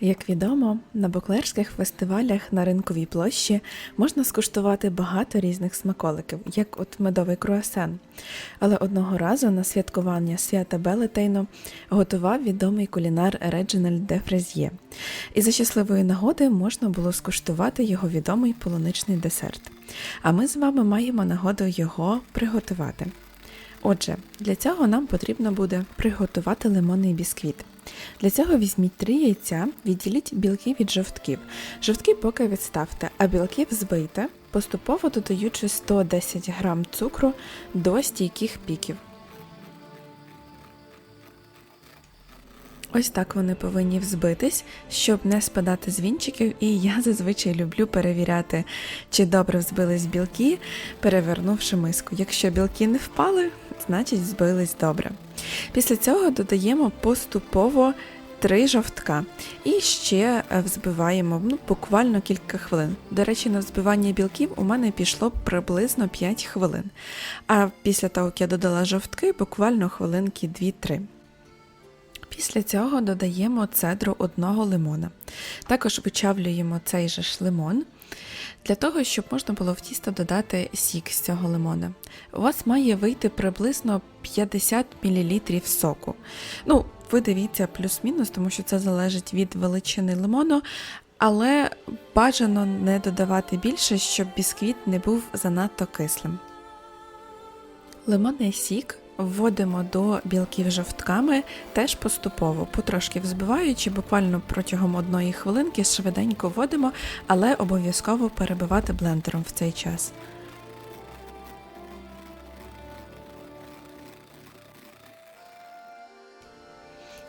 Як відомо, на буклерських фестивалях на ринковій площі можна скуштувати багато різних смаколиків, як от медовий круасан. Але одного разу на святкування свята Белетейно готував відомий кулінар Реджинальд де Фрезьє. І за щасливої нагоди можна було скуштувати його відомий полуничний десерт. А ми з вами маємо нагоду його приготувати. Отже, для цього нам потрібно буде приготувати лимонний бісквіт. Для цього візьміть три яйця, відділіть білки від жовтків. Жовтки поки відставте, а білків збийте, поступово додаючи 110 г цукру до стійких піків. Ось так вони повинні взбитись, щоб не спадати з вінчиків, і я зазвичай люблю перевіряти, чи добре взбились білки, перевернувши миску. Якщо білки не впали, значить збились добре. Після цього додаємо поступово три жовтка і ще е, взбиваємо ну, буквально кілька хвилин. До речі, на взбивання білків у мене пішло приблизно 5 хвилин. А після того, як я додала жовтки, буквально хвилинки 2-3. Після цього додаємо цедру одного лимона. Також вичавлюємо цей же ж лимон для того, щоб можна було в тісто додати сік з цього лимона. У вас має вийти приблизно 50 мл соку. Ну, ви дивіться плюс-мінус, тому що це залежить від величини лимону, але бажано не додавати більше, щоб бісквіт не був занадто кислим. Лимонний сік вводимо до білків жовтками теж поступово, потрошки взбиваючи, буквально протягом одної хвилинки швиденько вводимо, але обов'язково перебивати блендером в цей час.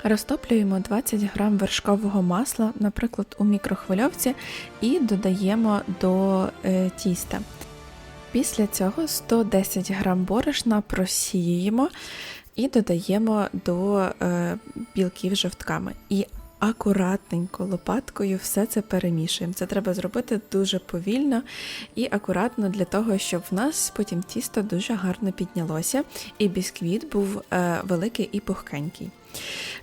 Розтоплюємо 20 г вершкового масла, наприклад, у мікрохвильовці, і додаємо до е, тіста. Після цього 110 г борошна просіюємо і додаємо до е, білків жовтками. І акуратненько лопаткою все це перемішуємо. Це треба зробити дуже повільно і акуратно для того, щоб в нас потім тісто дуже гарно піднялося, і бісквіт був е, великий і пухкенький.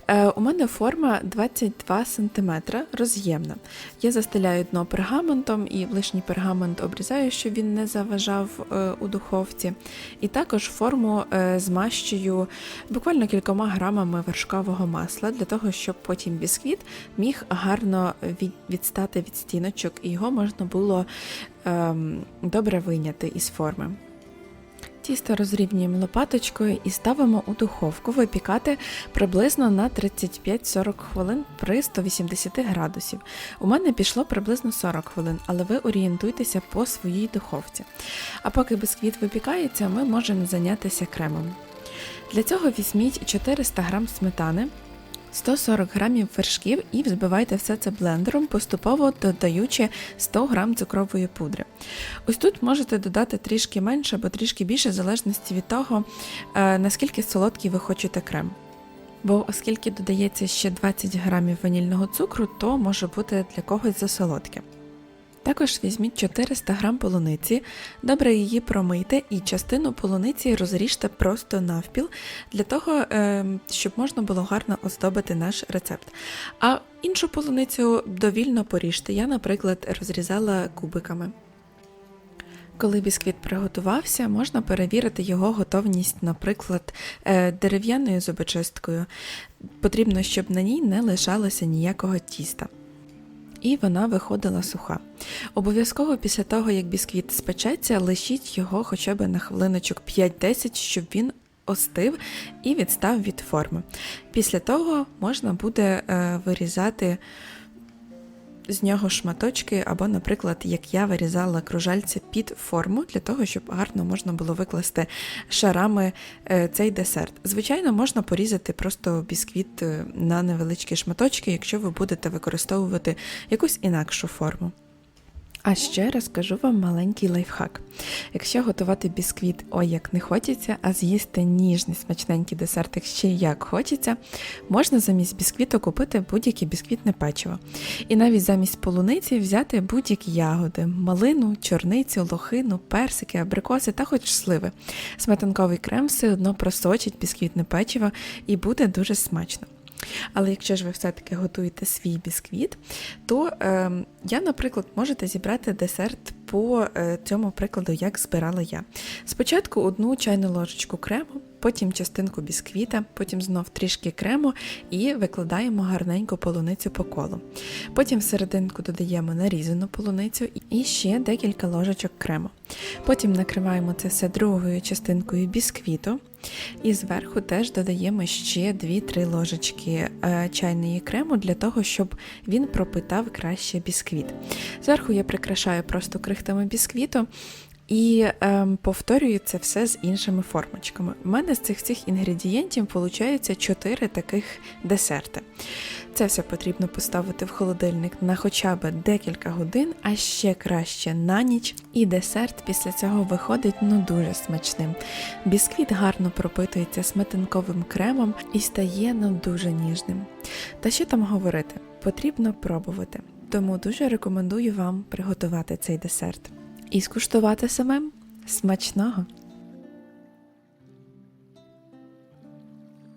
Е, у мене форма 22 см роз'ємна. Я застеляю дно пергаментом і лишній пергамент обрізаю, щоб він не заважав е, у духовці. І також форму е, змащую буквально кількома грамами вершкового масла, для того, щоб потім бісквіт міг гарно від, відстати від стіночок, і його можна було ем, добре вийняти із форми. Тісто розрівнюємо лопаточкою і ставимо у духовку випікати приблизно на 35-40 хвилин при 180 градусів. У мене пішло приблизно 40 хвилин, але ви орієнтуйтеся по своїй духовці. А поки бисквіт випікається, ми можемо зайнятися кремом. Для цього візьміть 400 г сметани. 140 грамів вершків і взбивайте все це блендером, поступово додаючи 100 грам цукрової пудри. Ось тут можете додати трішки менше або трішки більше, в залежності від того, е, наскільки солодкий ви хочете крем. Бо оскільки додається ще 20 грамів ванільного цукру, то може бути для когось засолодке. Також візьміть 400 г полуниці, добре її промийте і частину полуниці розріжте просто навпіл, для того, ем, щоб можна було гарно оздобити наш рецепт. А іншу полуницю довільно поріжте. Я, наприклад, розрізала кубиками. Коли бісквіт приготувався, можна перевірити його готовність, наприклад, е, дерев'яною зубочисткою. Потрібно, щоб на ній не лишалося ніякого тіста і вона виходила суха. Обов'язково після того, як бісквіт спечеться, лишіть його хоча б на хвилиночок 5-10, щоб він остив і відстав від форми. Після того можна буде е, вирізати з нього шматочки, або, наприклад, як я вирізала кружальці під форму, для того, щоб гарно можна було викласти шарами е, цей десерт. Звичайно, можна порізати просто бісквіт е, на невеличкі шматочки, якщо ви будете використовувати якусь інакшу форму. А ще розкажу вам маленький лайфхак. Якщо готувати бісквіт ой як не хочеться, а з'їсти ніжний смачненький десертик ще як хочеться, можна замість бісквіту купити будь-яке бісквітне печиво. І навіть замість полуниці взяти будь-які ягоди, малину, чорницю, лохину, персики, абрикоси та хоч сливи. Сметанковий крем все одно просочить бісквітне печиво і буде дуже смачно. Але якщо ж ви все-таки готуєте свій бісквіт, то е, я, наприклад, можете зібрати десерт по е, цьому прикладу, як збирала я. Спочатку одну чайну ложечку крему, потім частинку бісквіта, потім знов трішки крему і викладаємо гарненько полуницю по колу. Потім всерединку додаємо нарізану полуницю і ще декілька ложечок крему. Потім накриваємо це все другою частинкою бісквіту. І зверху теж додаємо ще 2-3 ложечки е, чайної крему для того, щоб він пропитав краще бісквіт. Зверху я прикрашаю просто крихтами бісквіту. І ем, повторюю це все з іншими формочками. У мене з цих всіх інгредієнтів виходить 4 таких десерти. Це все потрібно поставити в холодильник на хоча б декілька годин, а ще краще на ніч. І десерт після цього виходить ну дуже смачним. Бісквіт гарно пропитується сметанковим кремом і стає ну дуже ніжним. Та що там говорити? Потрібно пробувати. Тому дуже рекомендую вам приготувати цей десерт і скуштувати самим смачного.